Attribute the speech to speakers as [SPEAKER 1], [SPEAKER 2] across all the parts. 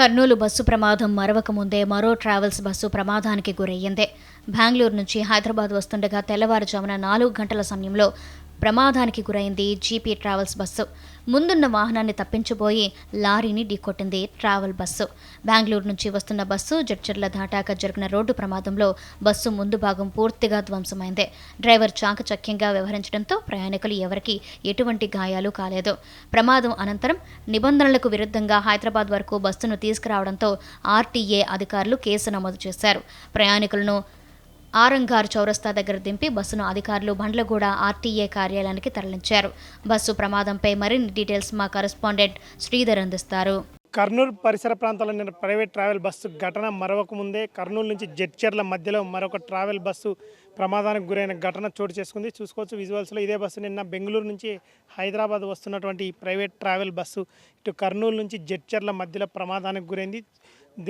[SPEAKER 1] Kurnool bus ప్రమాదం మరవక ముందే మరో ట్రావెల్స్ బస్సు ప్రమాదానికి గురయ్యింది. బెంగళూరు నుంచి హైదరాబాద్ వస్తుండగా తెల్లవారుజామున నాలుగు గంటల సమయంలో ప్రమాదానికి గురైంది జీపీ ట్రావెల్స్ బస్సు. ముందున్న వాహనాన్ని తప్పించబోయి లారీని ఢీకొట్టింది ట్రావెల్ బస్సు. బెంగళూరు నుంచి వస్తున్న బస్సు జడ్చర్ల దాటాక జరిగిన రోడ్డు ప్రమాదంలో బస్సు ముందు భాగం పూర్తిగా ధ్వంసమైంది. డ్రైవర్ చాకచక్యంగా వ్యవహరించడంతో ప్రయాణికులు ఎవరికీ ఎటువంటి గాయాలు కాలేదు. ప్రమాదం అనంతరం నిబంధనలకు విరుద్ధంగా హైదరాబాద్ వరకు బస్సును తీసుకురావడంతో ఆర్టీఏ అధికారులు కేసు నమోదు చేశారు. ప్రయాణికులను ఆరంగార్ చౌరస్తా దగ్గర దింపి బస్సును అధికారులు బండ్లగూడ ఆర్టీఏ కార్యాలయానికి తరలించారు. బస్సు ప్రమాదంపై మరిన్ని డీటెయిల్స్ మా కరెస్పాండెంట్ శ్రీధర్ అందిస్తారు.
[SPEAKER 2] కర్నూలు పరిసర ప్రాంతాల్లో నిన్న ప్రైవేట్ ట్రావెల్ బస్సు ఘటన మరొక ముందే కర్నూలు నుంచి జడ్చర్ల మధ్యలో మరొక ట్రావెల్ బస్సు ప్రమాదానికి గురైన ఘటన చోటు చేసుకుంది. చూసుకోవచ్చు విజువల్స్లో ఇదే బస్సు నిన్న బెంగళూరు నుంచి హైదరాబాద్ వస్తున్నటువంటి ప్రైవేట్ ట్రావెల్ బస్సు ఇటు కర్నూలు నుంచి జడ్చర్ల మధ్యలో ప్రమాదానికి గురైంది.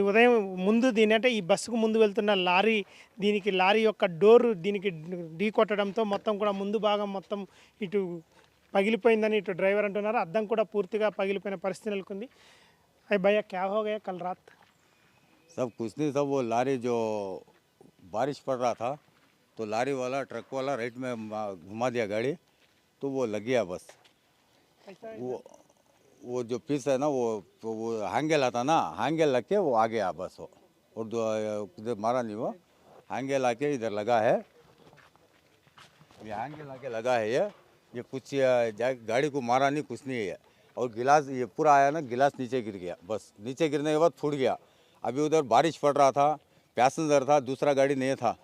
[SPEAKER 2] ఉదయం ముందు దీని అంటే ఈ బస్సుకు ముందు వెళ్తున్న లారీ దీనికి లారీ యొక్క డోర్ దీనికి ఢీ కొట్టడంతో మొత్తం కూడా ముందు భాగం మొత్తం ఇటు పగిలిపోయిందని ఇటు డ్రైవర్ అంటున్నారు అద్దం కూడా పూర్తిగా పగిలిపోయిన పరిస్థితి నెలకొంది अरे भैया क्या हो गया कल रात
[SPEAKER 3] सब कुछ नहीं सब वो लारी जो बारिश पड़ रहा था तो लारी वाला ट्रक वाला राइट में मा- घुमा दिया गाड़ी तो वो लग गया बस वो वो जो पीस है ना, वो वो हैंगल आता ना हैंगल लग के वो आ गया बस वो। और इधर मारा नहीं वो हैंगल आके इधर लगा है। ये हैंगल आके लगा है ये। ये कुछ गाड़ी को मारा नहीं, कुछ नहीं है। और गिलास, ये पूरा आया ना, गिलास नीचे गिर गया, बस। नीचे गिरने के बाद फूट गया। अभी उधर बारिश पड़ रहा था पैसेंजर था, दूसरा गाड़ी नहीं था।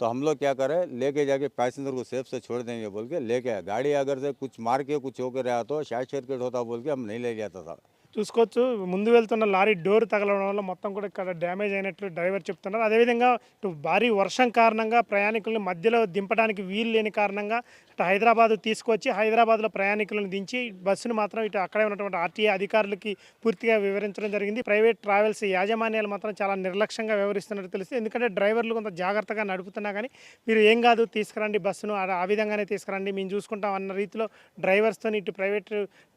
[SPEAKER 3] तो हम लोग क्या करें लेके जाके पैसेंजर को सेफ से छोड़ देंगे बोल के लेके आए गाड़ी अगर से कुछ मार के कुछ होकर रहा तो शायद सर्किट होता बोल के हम नहीं ले जाता था
[SPEAKER 2] చూసుకోవచ్చు ముందు వెళ్తున్న లారీ డోర్ తగలడం వల్ల మొత్తం కూడా ఇక్కడ డ్యామేజ్ అయినట్లు డ్రైవర్ చెప్తున్నారు అదేవిధంగా ఇటు భారీ వర్షం కారణంగా ప్రయాణికులను మధ్యలో దింపడానికి వీలు లేని కారణంగా ఇటు హైదరాబాద్ తీసుకొచ్చి హైదరాబాద్లో ప్రయాణికులను దించి బస్సును మాత్రం ఇటు అక్కడే ఉన్నటువంటి ఆర్టీఏ అధికారులకి పూర్తిగా వివరించడం జరిగింది. ప్రైవేట్ ట్రావెల్స్ యాజమాన్యాలు మాత్రం చాలా నిర్లక్ష్యంగా వ్యవహరిస్తున్నట్టు తెలుస్తుంది. ఎందుకంటే డ్రైవర్లు కొంత జాగ్రత్తగా నడుపుతున్నా కానీ మీరు ఏం కాదు తీసుకురండి బస్సును ఆ- విధంగానే తీసుకురండి మేము చూసుకుంటాం అన్న రీతిలో డ్రైవర్స్తో ఇటు ప్రైవేట్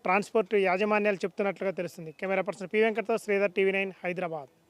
[SPEAKER 2] ట్రాన్స్పోర్ట్ యాజమాన్యాలు చెప్తున్నట్లుగా తెలుస్తుంది. కెమెరా పర్సన్ పి వెంకట్తో శ్రీధర్ టీవీ నైన్ హైదరాబాద్.